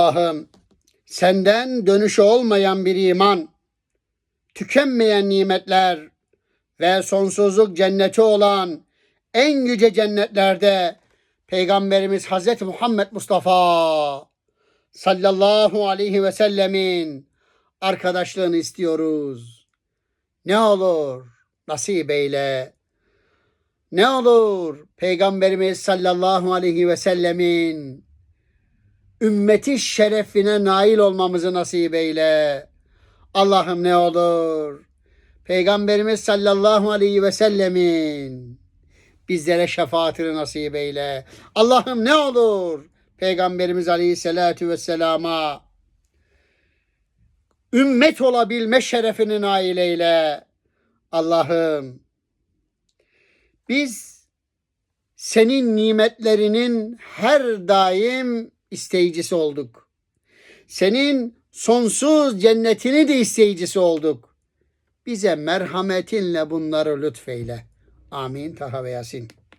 Allah'ım senden dönüşü olmayan bir iman, tükenmeyen nimetler ve sonsuzluk cenneti olan en yüce cennetlerde Peygamberimiz Hazreti Muhammed Mustafa sallallahu aleyhi ve sellemin arkadaşlığını istiyoruz. Ne olur nasip eyle. Ne olur Peygamberimiz sallallahu aleyhi ve sellemin ümmeti şerefine nail olmamızı nasip eyle. Allah'ım ne olur Peygamberimiz sallallahu aleyhi ve sellemin bizlere şefaatini nasip eyle. Allah'ım ne olur Peygamberimiz aleyhissalatu vesselama ümmet olabilme şerefini nail eyle. Allah'ım biz senin nimetlerinin her daim isteyicisi olduk. Senin sonsuz cennetini de isteyicisi olduk. Bize merhametinle bunları lütfeyle. Amin. Taha ve Yasin.